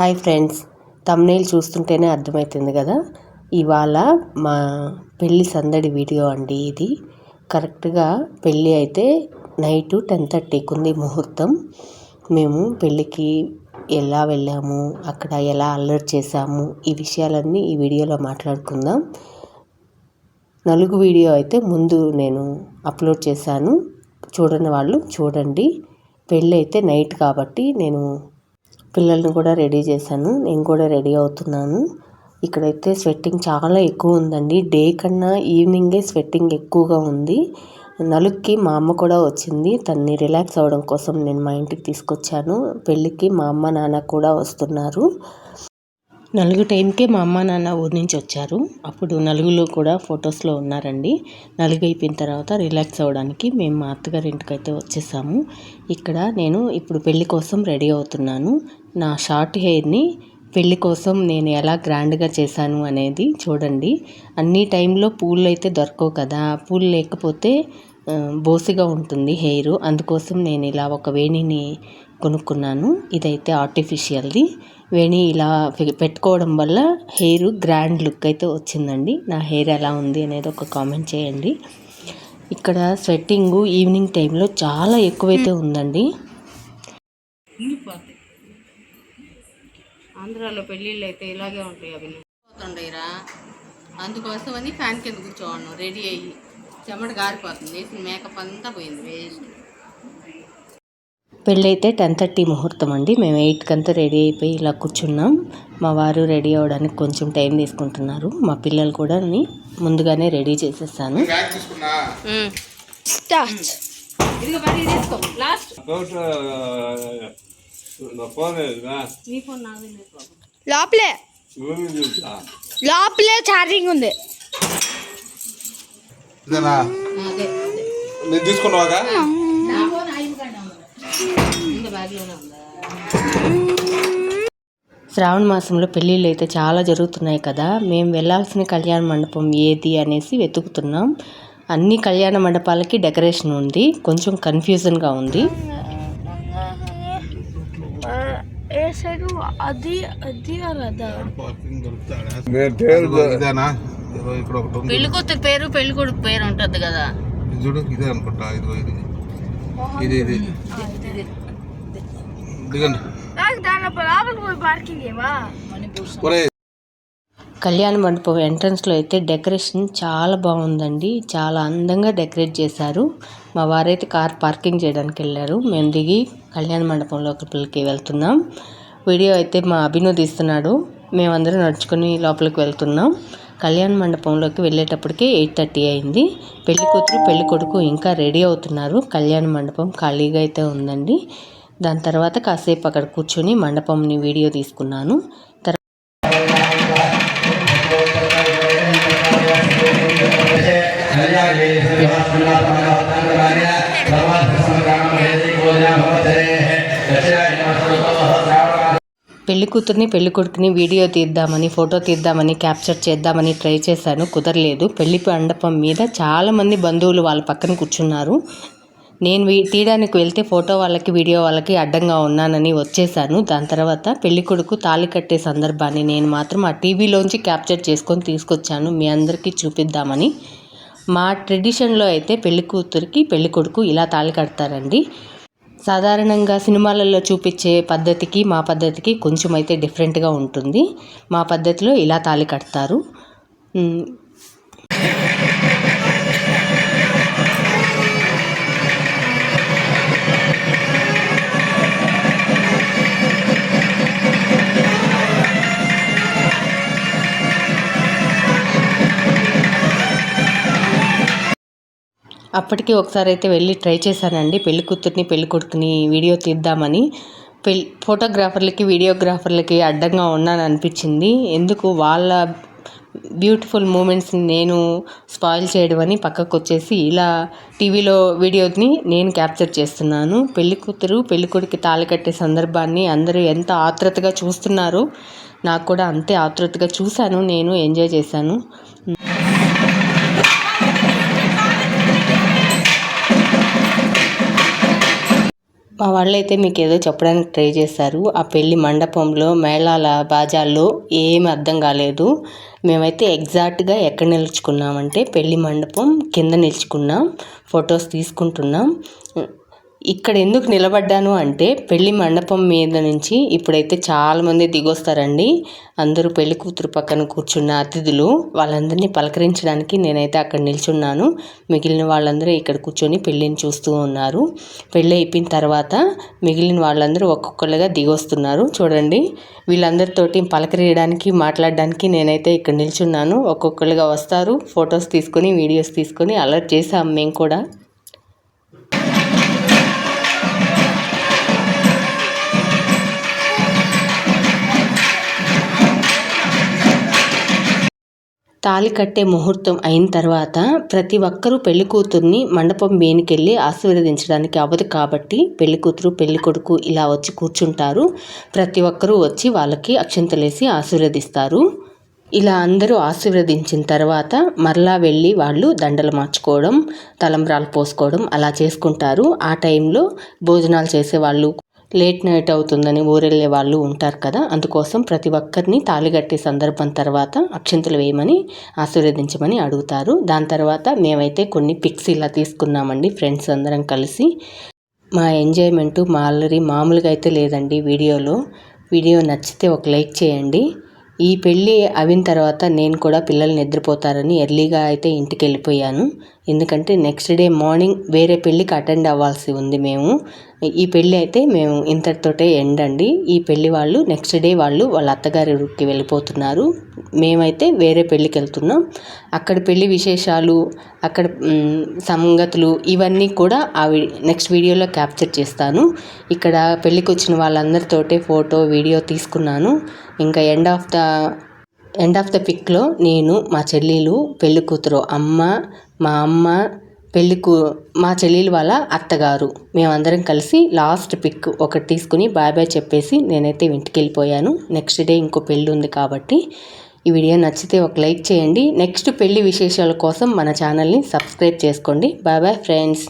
Hi friends. Thumbnail చూస్తుంటేనే అర్థమవుతుంది కదా. ఇవాళ మా పెళ్ళి సందడి వీడియో అండి ఇది. కరెక్ట్గా పెళ్ళి అయితే నైటు టెన్ థర్టీకి ఉంది ముహూర్తం. మేము పెళ్ళికి ఎలా వెళ్ళాము అక్కడ ఎలా అల్లరి చేసాము ఈ విషయాలన్నీ ఈ వీడియోలో మాట్లాడుకుందాం. నలుగు వీడియో అయితే ముందు నేను అప్లోడ్ చేశాను. చూడని వాళ్ళు చూడండి. పెళ్ళి అయితే నైట్ కాబట్టి నేను పిల్లల్ని కూడా రెడీ చేశాను. నేను కూడా రెడీ అవుతున్నాను. ఇక్కడైతే స్వెట్టింగ్ చాలా ఎక్కువ ఉందండి. డే కన్నా ఈవినింగే స్వెట్టింగ్ ఎక్కువగా ఉంది. నలుక్కి మా అమ్మ కూడా వచ్చింది. తన్ని రిలాక్స్ అవ్వడం కోసం నేను మా ఇంటికి తీసుకొచ్చాను. పెళ్ళికి మా అమ్మ నాన్న కూడా వస్తున్నారు. నలుగు టైంకే మా అమ్మ నాన్న ఊరి నుంచి వచ్చారు. అప్పుడు నలుగులో కూడా ఫొటోస్లో ఉన్నారండి. నలుగు అయిపోయిన తర్వాత రిలాక్స్ అవ్వడానికి మేము మా అత్తగారి ఇంటికి అయితే వచ్చేసాము. ఇక్కడ నేను ఇప్పుడు పెళ్ళి కోసం రెడీ అవుతున్నాను. నా షార్ట్ హెయిర్ని పెళ్ళి కోసం నేను ఎలా గ్రాండ్గా చేశాను అనేది చూడండి. అన్ని టైంలో పూలు అయితే దొరకవు కదా. పూలు లేకపోతే బోసిగా ఉంటుంది హెయిర్. అందుకోసం నేను ఇలా ఒక వేణిని కొనుక్కున్నాను. ఇదైతే ఆర్టిఫిషియల్ది. వేణి ఇలా పెట్టుకోవడం వల్ల హెయిర్ గ్రాండ్ లుక్ అయితే వచ్చిందండి. నా హెయిర్ ఎలా ఉంది అనేది ఒక కామెంట్ చేయండి. ఇక్కడ స్వెట్టింగ్ ఈవినింగ్ టైంలో చాలా ఎక్కువైతే ఉందండి. ఆంధ్రాలో పెళ్ళిళ్ళు అయితే ఇలాగే ఉంటాయి అవి పోతుండేరా. అందుకోసం అని ఫ్యాన్ కింద కూర్చోవడం రెడీ అయ్యి. చెమట గారిపోతుంది వేసిన మేకప్ అంతా పోయింది వేస్ట్ పెళ్ళైతే టెన్ థర్టీ ముహూర్తం అండి. మేము ఎయిట్కి అంతా రెడీ అయిపోయి ఇలా కూర్చున్నాం. మా వారు రెడీ అవ్వడానికి కొంచెం టైం తీసుకుంటున్నారు. మా పిల్లలు కూడా ముందుగానే రెడీ చేసేసాను. ఇదిగో మరి తీసుకో. లాస్ట్ నీ ఫోన్ నాది లోపలే. లోపలే ఛార్జింగ్ ఉంది. ఇదేనా? నేను తీసుకున్నావాగా? నా ఫోన్ ఐదు గంట ఉంది బ్యాగ్లోనే ఉందా శ్రావణ మాసంలో పెళ్ళిళ్ళు అయితే చాలా జరుగుతున్నాయి కదా. మేము వెళ్ళాల్సిన కళ్యాణ మండపం ఏది అనేసి వెతుకుతున్నాం. అన్ని కళ్యాణ మండపాలకి డెకరేషన్ ఉంది. కొంచెం కన్ఫ్యూజన్గా ఉంది. ఏ సైడ్? అది అది ఇదిగో ఇక్కడ ఒకటి ఉంది. పెళ్ళి కూతురు పేరు పెళ్ళి కొడుకు పేరు ఉంటుంది కదా. ఇది చూడు ఇదే అనుకుంటా ఇదిగో ఇది. ఇది ఇది. దిగండి. ఒరే కళ్యాణ మండపం ఎంట్రన్స్లో అయితే డెకరేషన్ చాలా బాగుందండి. చాలా అందంగా డెకరేట్ చేశారు. మా వారైతే కార్ పార్కింగ్ చేయడానికి వెళ్ళారు. మేము దిగి కళ్యాణ మండపం లోపలికి వెళ్తున్నాం. వీడియో అయితే మా అభినవ్ తీస్తున్నాడు. మేమందరం నడుచుకొని లోపలికి వెళ్తున్నాం. కళ్యాణ మండపంలోకి వెళ్ళేటప్పటికే ఎయిట్ థర్టీ అయింది. పెళ్ళి కూతురు పెళ్ళి కొడుకు ఇంకా రెడీ అవుతున్నారు. కళ్యాణ మండపం ఖాళీగా అయితే ఉందండి. దాని తర్వాత కాసేపు అక్కడ కూర్చొని మండపంని వీడియో తీసుకున్నాను. తర్వాత పెళ్ళి కూతుర్ని పెళ్ళి కొడుకుని వీడియో తీద్దామని ఫోటో తీద్దామని క్యాప్చర్ చేద్దామని ట్రై చేశాను. కుదరలేదు. పెళ్ళి మండపం మీద చాలామంది బంధువులు వాళ్ళ పక్కన కూర్చున్నారు. నేను వీ- తీయడానికి వెళ్తే ఫోటో వాళ్ళకి వీడియో వాళ్ళకి అడ్డంగా ఉన్నానని వచ్చేసాను దాని తర్వాత పెళ్ళి కొడుకు తాళి కట్టే సందర్భాన్ని నేను మాత్రం ఆ టీవీలోంచి క్యాప్చర్ చేసుకొని తీసుకొచ్చాను. మీ అందరికీ చూపిద్దామని. మా ట్రెడిషన్లో అయితే పెళ్ళి కూతురికి పెళ్ళి కొడుకు ఇలా తాళి కడతారండి. సాధారణంగా సినిమాలలో చూపించే పద్ధతికి మా పద్ధతికి కొంచెం అయితే డిఫరెంట్గా ఉంటుంది. మా పద్ధతిలో ఇలా తాళి కడతారు. అప్పటికి ఒకసారి అయితే వెళ్ళి ట్రై చేశానండి. పెళ్ళి కూతుర్ని పెళ్ళి కొడుకుని వీడియో తీద్దామని. పెళ్ళి ఫోటోగ్రాఫర్లకి వీడియోగ్రాఫర్లకి అడ్డంగా ఉన్నాను అనిపించింది ఎందుకు? వాళ్ళ బ్యూటిఫుల్ మూమెంట్స్ని నేను స్పాయిల్ చేయడం అని పక్కకు వచ్చేసి ఇలా టీవీలో వీడియోని నేను క్యాప్చర్ చేస్తున్నాను. పెళ్ళి కూతురు పెళ్ళి కొడుకు తాళి కట్టే సందర్భాన్ని అందరూ ఎంత ఆత్రుతగా చూస్తున్నారు నాకు కూడా అంతే ఆతృతగా చూశాను. నేను ఎంజాయ్ చేశాను. మా వాళ్ళైతే మీకు ఏదో చెప్పడానికి ట్రై చేశారు. ఆ పెళ్ళి మండపంలో మేళాల బాజాల్లో ఏమి అర్థం కాలేదు. మేమైతే ఎగ్జాక్ట్గా ఎక్కడ నిలుచుకున్నామంటే పెళ్ళి మండపం కింద నిలుచుకున్నాం. ఫొటోస్ తీసుకుంటున్నాం. ఇక్కడ ఎందుకు నిలబడ్డాను అంటే పెళ్ళి మండపం మీద నుంచి ఇప్పుడైతే చాలామంది దిగొస్తారండి. అందరూ పెళ్ళి కూతురు పక్కన కూర్చున్న అతిథులు వాళ్ళందరినీ పలకరించడానికి నేనైతే అక్కడ నిల్చున్నాను. మిగిలిన వాళ్ళందరూ ఇక్కడ కూర్చొని పెళ్ళిని చూస్తూ ఉన్నారు. పెళ్ళి అయిపోయిన తర్వాత మిగిలిన వాళ్ళందరూ ఒక్కొక్కరుగా దిగొస్తున్నారు. చూడండి వీళ్ళందరితోటి పలకరియడానికి మాట్లాడడానికి నేనైతే ఇక్కడ నిల్చున్నాను. ఒక్కొక్కరుగా వస్తారు ఫొటోస్ తీసుకొని వీడియోస్ తీసుకొని అలర్ట్ చేసాం మేము కూడా. తాళి కట్టే ముహూర్తం అయిన తర్వాత ప్రతి ఒక్కరూ పెళ్ళి కూతుర్ని మండపం వేనికెళ్ళి ఆశీర్వదించడానికి అవ్వదు కాబట్టి పెళ్ళి కూతురు పెళ్ళి కొడుకు ఇలా వచ్చి కూర్చుంటారు. ప్రతి ఒక్కరూ వచ్చి వాళ్ళకి అక్షంతలేసి ఆశీర్వదిస్తారు. ఇలా అందరూ ఆశీర్వదించిన తర్వాత మరలా వెళ్ళి వాళ్ళు దండలు మార్చుకోవడం తలంబ్రాలు పోసుకోవడం అలా చేసుకుంటారు. ఆ టైంలో భోజనాలు చేసేవాళ్ళు లేట్ నైట్ అవుతుందని ఊరెళ్ళే వాళ్ళు ఉంటారు కదా అందుకోసం ప్రతి ఒక్కరిని తాళిగట్టే సందర్భం తర్వాత అక్షింతలు వేయమని ఆశీర్వదించమని అడుగుతారు. దాని తర్వాత మేమైతే కొన్ని పిక్స్ ఇలా తీసుకున్నామండి ఫ్రెండ్స్ అందరం కలిసి. మా ఎంజాయ్మెంటు మా అల్లరి మామూలుగా అయితే లేదండి వీడియోలో. వీడియో నచ్చితే ఒక లైక్ చేయండి. ఈ పెళ్ళి అయిన తర్వాత నేను కూడా పిల్లలు నిద్రపోతారని ఎర్లీగా అయితే ఇంటికి వెళ్ళిపోయాను ఎందుకంటే నెక్స్ట్ డే మార్నింగ్ వేరే పెళ్ళికి అటెండ్ అవ్వాల్సి ఉంది మేము. ఈ పెళ్ళి అయితే మేము ఇంతటితోటే ఎండ్ అండి. ఈ పెళ్ళి వాళ్ళు నెక్స్ట్ డే వాళ్ళు వాళ్ళ అత్తగారి ఊరికి వెళ్ళిపోతున్నారు. మేమైతే వేరే పెళ్ళికి వెళ్తున్నాం. అక్కడ పెళ్ళి విశేషాలు అక్కడ సంగతులు ఇవన్నీ కూడా ఆ నెక్స్ట్ వీడియోలో క్యాప్చర్ చేస్తాను. ఇక్కడ పెళ్ళికి వచ్చిన వాళ్ళందరితోటే ఫోటో వీడియో తీసుకున్నాను. ఇంకా end of the end of the పిక్లో నేను మా చెల్లెలు పెళ్ళి కూతురు అమ్మ మా అమ్మ పెళ్ళి కూ మా చెల్లెలు వాళ్ళ అత్తగారు. మేమందరం కలిసి లాస్ట్ పిక్ ఒకటి తీసుకుని బాయ్ బాయ్ చెప్పేసి నేనైతే ఇంటికి వెళ్ళిపోయాను. నెక్స్ట్ డే ఇంకో పెళ్ళి ఉంది కాబట్టి ఈ వీడియో నచ్చితే ఒక లైక్ చేయండి. నెక్స్ట్ పెళ్ళి విశేషాల కోసం మన ఛానల్ని సబ్స్క్రైబ్ చేసుకోండి. Bye bye friends